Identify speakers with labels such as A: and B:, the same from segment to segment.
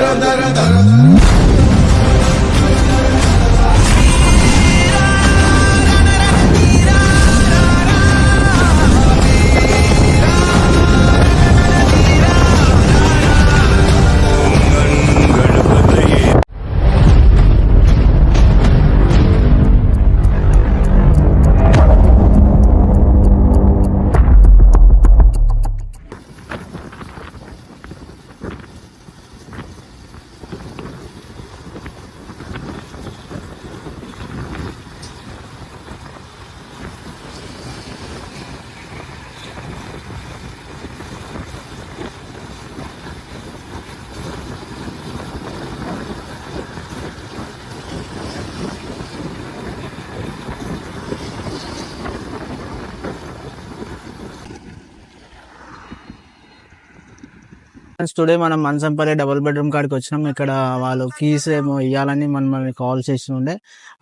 A: Da da da. Today మనం మనసంపల్లి double bedroom కాడికి వచ్చినాం. ఇక్కడ వాళ్ళు కీస్ ఏమో ఇవ్వాలని మనల్ని కాల్ చేసి ఉండే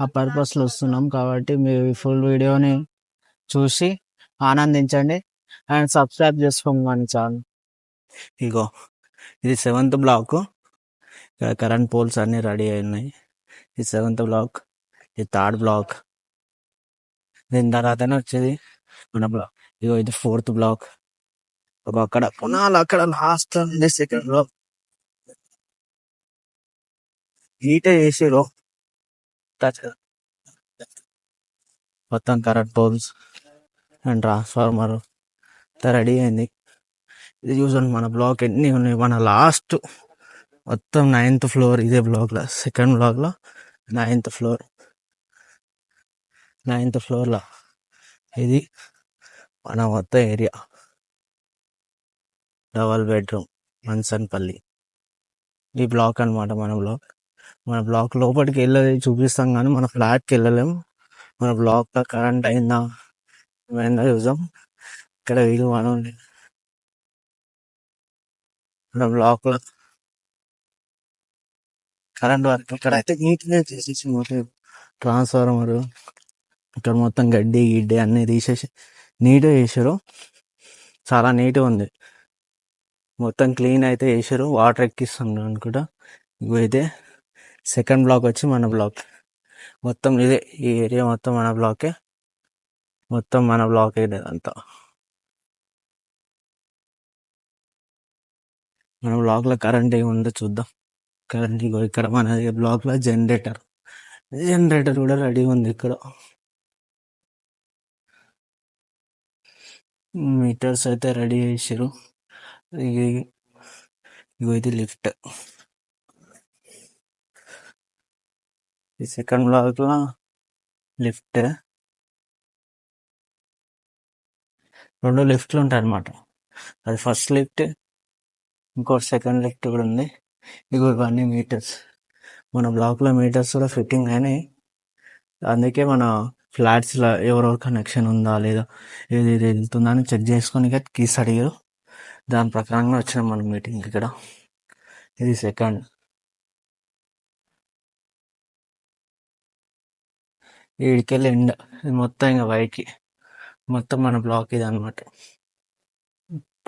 A: ఆ పర్పస్లో వస్తున్నాం కాబట్టి మీరు ఫుల్ వీడియోని చూసి ఆనందించండి. అండ్ సబ్స్క్రైబ్ చేసుకోమని చాలు ఇగో ఇది సెవెంత్ బ్లాక్ ఇక్కడ కరెంట్ పోల్స్ అన్ని రెడీ అయినాయి. ఇది సెవెంత్ బ్లాక్ ఇది థర్డ్ బ్లాక్ దీని తర్వాతనే వచ్చేది మన బ్లాక్ ఇగో ఇది ఫోర్త్ బ్లాక్ ఒక అక్కడ పునాలు అక్కడ లాస్ట్ సెకండ్లో హీటే చేసిరు టచ్ మొత్తం current poles and transformer ready అయింది. ఇది చూసండి మన బ్లాక్ ఎన్ని ఉన్నాయి? మన లాస్ట్ మొత్తం నైన్త్ ఫ్లోర్ ఇదే బ్లాక్లో సెకండ్ బ్లాక్లో నైన్త్ ఫ్లోర్ నైన్త్ ఫ్లోర్లో ఇది మన మొత్తం ఏరియా డబల్ బెడ్రూమ్ మన్సన్పల్లి. ఈ బ్లాక్ అన్నమాట మన బ్లాక్. మన బ్లాక్ లోపలికి వెళ్ళి చూపిస్తాం కానీ మన ఫ్లాట్కి వెళ్ళలేము. మన బ్లాక్లో కరెంట్ అయిందా? ఏమైందా చూసాం ఇక్కడ వీలు మనం మన బ్లాక్లో కరెంట్ వర్క్ ఇక్కడ అయితే నీట్గా చేసేసి మొత్తం ట్రాన్స్ఫార్మర్ ఇక్కడ మొత్తం గడ్డి గిడ్డి అన్ని తీసేసి నీట్గా చేశారు. చాలా నీట్గా ఉంది. మొత్తం క్లీన్ అయితే వేసారు వాటర్ ఎక్కిస్తున్నారు అనుకుంటా ఇగో అయితే సెకండ్ బ్లాక్ వచ్చి మన బ్లాక్. మొత్తం ఇదే ఈ ఏరియా మొత్తం మన బ్లాకే. మొత్తం మన బ్లాక్ అంతా. మన బ్లాక్లో కరెంట్ ఏమి ఉందో చూద్దాం. కరెంట్ ఇగో ఇక్కడ మన బ్లాక్లో జనరేటర్. జనరేటర్ కూడా రెడీ ఉంది ఇక్కడ. మీటర్స్ అయితే రెడీ చేసారు ఇగో ఇది లిఫ్ట్. ఈ సెకండ్ బ్లాక్లో లిఫ్ట్. రెండు లిఫ్ట్లు ఉంటాయి అనమాట అది ఫస్ట్ లిఫ్ట్ ఇంకోటి సెకండ్ లిఫ్ట్ కూడా ఉంది. ఇగో ఇవన్నీ మీటర్స్. మన బ్లాక్లో మీటర్స్ కూడా ఫిట్టింగ్ అయినాయి. అందుకే మన ఫ్లాట్స్లో ఎవరెవరు కనెక్షన్ ఉందా లేదా ఏది ఏది వెళ్తుందా అని చెక్ చేసుకొని కీస్ అడిగారు. దాని ప్రకారంగా వచ్చినాం మన మీటింగ్ ఇక్కడ. ఇది సెకండ్. వీడికెళ్ళి ఎండ. ఇది మొత్తం ఇంకా పైకి. మొత్తం మన బ్లాక్ ఇది అనమాట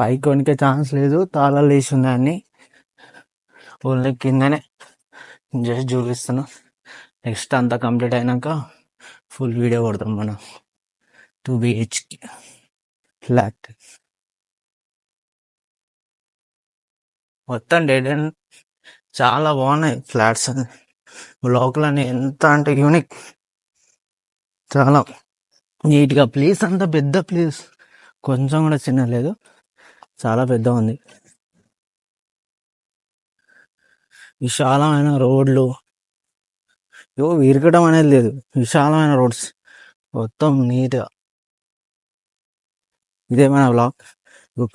A: పైకి కొనికే ఛాన్స్ లేదు. తాళాలు వేసి దాన్ని ఓన్లీ కిందనే. జస్ట్ చూపిస్తున్నా. నెక్స్ట్ అంతా కంప్లీట్ అయినాక ఫుల్ వీడియో కొడతాం మనం. టూ బిహెచ్కి ఫ్లాట్ మొత్తం డెడ్ అండ్ చాలా బాగున్నాయి ఫ్లాట్స్ అని లోకల్ అని ఎంత అంటే యూనిక్ చాలా నీట్గా ప్లేస్ అంత పెద్ద ప్లేస్ కొంచెం కూడా చిన్న లేదు. చాలా పెద్ద ఉంది. విశాలమైన రోడ్లు. యో విరగడం అనేది లేదు. విశాలమైన రోడ్స్. మొత్తం నీట్గా ఇదే మన బ్లాక్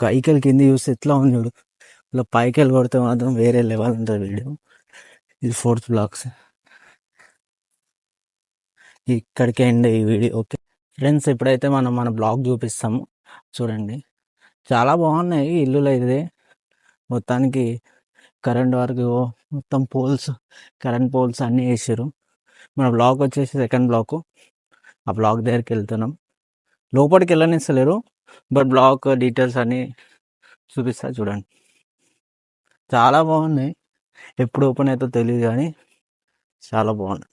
A: కైకల్ కింద చూస్తే ఎట్లా ఉంది చూడు. ఇలా పైకి వెళ్ళి కొడితే మాత్రం వేరే లెవెల్ ఉంటుంది వీడియో. ఇది ఫోర్త్ బ్లాక్స్. ఇక్కడికి ఎండ్ ఈ వీడియో. ఓకే. ఫ్రెండ్స్ ఇప్పుడైతే మనం మన బ్లాగ్ చూపిస్తాము. చూడండి. చాలా బాగున్నాయి ఇల్లులు అయితే. మొత్తానికి కరెంట్ వరకు మొత్తం పోల్స్ కరెంట్ పోల్స్ అన్నీ వేసారు మన బ్లాక్ వచ్చేసి సెకండ్ బ్లాక్. ఆ బ్లాక్ దగ్గరికి వెళ్తున్నాం. లోపలికి వెళ్ళనిస్తలేరు బట్ బ్లాక్ డీటెయిల్స్ అన్నీ చూపిస్తా చూడండి. చాలా బాగున్నాయి. ఎప్పుడు ఓపెన్ అవుతుందో తెలియదు కానీ చాలా బాగుంది